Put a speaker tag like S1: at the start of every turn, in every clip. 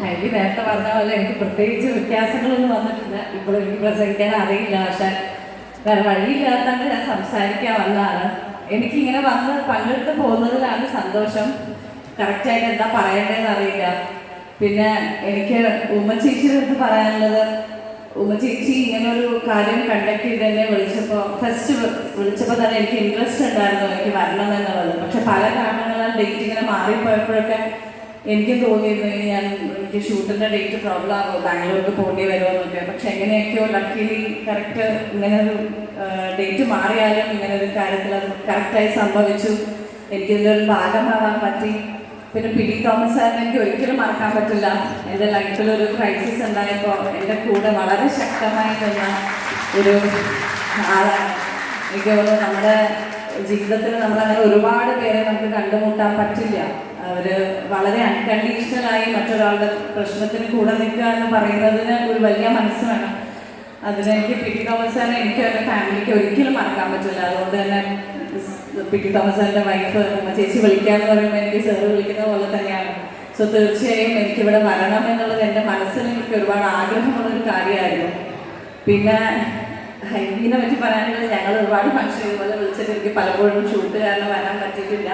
S1: ഹൈബി നേരത്തെ പറഞ്ഞ പോലെ എനിക്ക് പ്രത്യേകിച്ച് വ്യത്യാസങ്ങളൊന്നും വന്നിട്ടില്ല. ഇപ്പോൾ എനിക്ക് പ്രസംഗിക്കാൻ അറിയില്ല പക്ഷെ വേറെ വഴിയില്ലാത്തതുകൊണ്ട് ഞാൻ സംസാരിക്കാൻ വന്നതാണ്. എനിക്കിങ്ങനെ വന്ന് പങ്കെടുത്ത് പോകുന്നതിലാണ് സന്തോഷം. കറക്റ്റായിട്ട് എന്താ പറയേണ്ടതെന്ന് അറിയില്ല. പിന്നെ എനിക്ക് ഉമ്മ ചേച്ചി അടുത്ത് പറയാനുള്ളത് ഉമ്മ ചേച്ചി ഇങ്ങനെ ഒരു കാര്യം കണ്ടക്ട് ചെയ്ത് എന്നെ വിളിച്ചപ്പോൾ ഫസ്റ്റ് വിളിച്ചപ്പോൾ തന്നെ എനിക്ക് ഇൻട്രസ്റ്റ് ഉണ്ടായിരുന്നു എനിക്ക് വരണം എന്നുള്ളത് പക്ഷെ പല കാരണങ്ങളാൽ ഡേറ്റ് ഇങ്ങനെ മാറിപ്പോയപ്പോഴൊക്കെ എനിക്കും തോന്നിയിരുന്നു ഞാൻ എനിക്ക് ഷൂട്ടിന്റെ ഡേറ്റ് പ്രോബ്ലം ആകുമോ ബാംഗ്ലൂർക്ക് പോകേണ്ടി വരുമോന്നൊക്കെ പക്ഷെ എങ്ങനെയൊക്കെയോ ലക്കിലി കറക്റ്റ് ഇങ്ങനെ ഒരു ഡേറ്റ് മാറിയാലും ഇങ്ങനെ ഒരു കാര്യത്തിൽ അത് കറക്റ്റായി സംഭവിച്ചു. എനിക്കിതിന്റെ ഒരു ഭാഗമാവാൻ പറ്റി. പിന്നെ പി ഡി തോമസ് സാറിനെ എനിക്ക് ഒരിക്കലും മറക്കാൻ പറ്റില്ല. എന്റെ ലൈഫിൽ ഒരു ക്രൈസിസ് ഉണ്ടായപ്പോൾ എന്റെ കൂടെ വളരെ ശക്തമായി നിന്ന ഒരു ആളാണ്. എനിക്ക് നമ്മുടെ ജീവിതത്തിൽ നമ്മളങ്ങനെ ഒരുപാട് പേരെ നമുക്ക് കണ്ടുമുട്ടാൻ പറ്റില്ല. അവർ വളരെ അൺകണ്ടീഷണലായി മറ്റൊരാളുടെ പ്രശ്നത്തിന് കൂടെ നിൽക്കുക എന്ന് പറയുന്നതിന് ഒരു വലിയ മനസ്സ് വേണം. അതിനെനിക്ക് പി ടി തോമസ് എനിക്ക് എന്റെ ഫാമിലിക്ക് ഒരിക്കലും മറക്കാൻ പറ്റില്ല. അതുകൊണ്ട് തന്നെ പി ടി തോമസ് വൈഫ് ചേച്ചി വിളിക്കാന്ന് പറയുമ്പോൾ എനിക്ക് സാറ് വിളിക്കുന്ന പോലെ തന്നെയാണ്. സോ തീർച്ചയായും എനിക്കിവിടെ വരണം എന്നുള്ളത് എന്റെ മനസ്സിൽ എനിക്ക് ഒരുപാട് ആഗ്രഹമുള്ളൊരു കാര്യമായിരുന്നു. പിന്നെ ഹൈബീനെ പറ്റി പറയാനുള്ളത് ഞങ്ങൾ ഒരുപാട് ഫംഗ്ഷൻ ഇതുപോലെ വിളിച്ചിട്ട് എനിക്ക് പലപ്പോഴും ഷൂട്ട് കാരണം വരാൻ പറ്റിയിട്ടില്ല.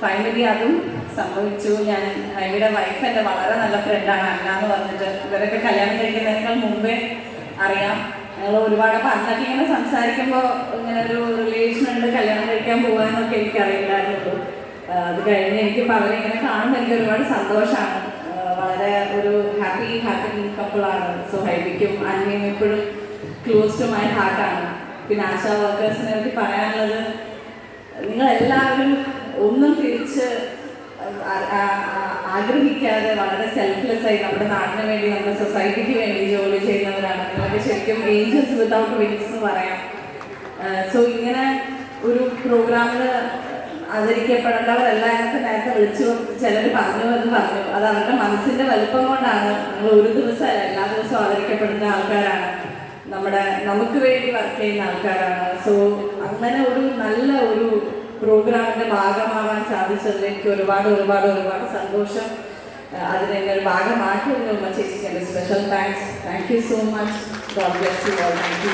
S1: ഫൈനലി അതും സംഭവിച്ചു. ഞാൻ ഹൈബിയുടെ വൈഫ് എന്റെ വളരെ നല്ല ഫ്രണ്ടാണ് അന്ന എന്ന് പറഞ്ഞിട്ട്. ഇവരൊക്കെ കല്യാണം കഴിക്കുന്നതിനേക്കാൾ മുമ്പേ അറിയാം. ഞങ്ങൾ ഒരുപാട് അപ്പം അന്നൊക്കെ ഇങ്ങനെ സംസാരിക്കുമ്പോൾ ഇങ്ങനെ ഒരു റിലേഷൻ ഉണ്ട് കല്യാണം കഴിക്കാൻ പോകാനൊക്കെ എനിക്ക് അറിയില്ലായിരുന്നുള്ളൂ ആ, അത് കഴിഞ്ഞ് എനിക്കിപ്പോൾ ഇങ്ങനെ കാണുമ്പോൾ എനിക്ക് ഒരുപാട് സന്തോഷമാണ് വളരെ ഒരു ഹാപ്പി ഹാപ്പി കപ്പിളാണ് സോ ഹൈബിക്കും അന്നയും എപ്പോഴും ക്ലോസ് ടു മൈ ഹാർട്ടാണ് പിന്നെ ആശാ വർക്കേഴ്സിനെ പറ്റി പറയാനുള്ളത് നിങ്ങളെല്ലാവരും ഒന്നും തിരിച്ച് ആഗ്രഹിക്കാതെ വളരെ സെൽഫ്ലെസ് ആയി നമ്മുടെ നാടിന് വേണ്ടി നമ്മുടെ സൊസൈറ്റിക്ക് വേണ്ടി ജോലി ചെയ്യുന്നവരാണ്. നിങ്ങളൊക്കെ ശരിക്കും ഏഞ്ചൽസ് വിതൗട്ട് വിങ്സ് എന്ന് പറയാം. സോ ഇങ്ങനെ ഒരു പ്രോഗ്രാമിൽ ആദരിക്കപ്പെടേണ്ടവരല്ല എന്നൊക്കെ നേരത്തെ വിളിച്ചു ചിലർ പറഞ്ഞു എന്ന് പറഞ്ഞു. അത് അവരുടെ മനസ്സിന്റെ വലുപ്പം കൊണ്ടാണ് നമ്മൾ ഒരു ദിവസമല്ല എല്ലാ ദിവസവും ആദരിക്കപ്പെടുന്ന ആൾക്കാരാണ്. നമ്മുടെ നമുക്ക് വേണ്ടി വർക്ക് ചെയ്യുന്ന ആൾക്കാരാണ്. സോ അങ്ങനെ ഒരു നല്ല ഒരു പ്രോഗ്രാമിന്റെ ഭാഗമാവാൻ സാധിച്ചതിൽ എനിക്ക് ഒരുപാട് ഒരുപാട് ഒരുപാട് സന്തോഷം. അതിനെ എന്നെ ഒരു ഭാഗമാക്കി ഉമ്മ ചേച്ചിക്ക് എന്റെ special thanks thank you so much God bless you all thank you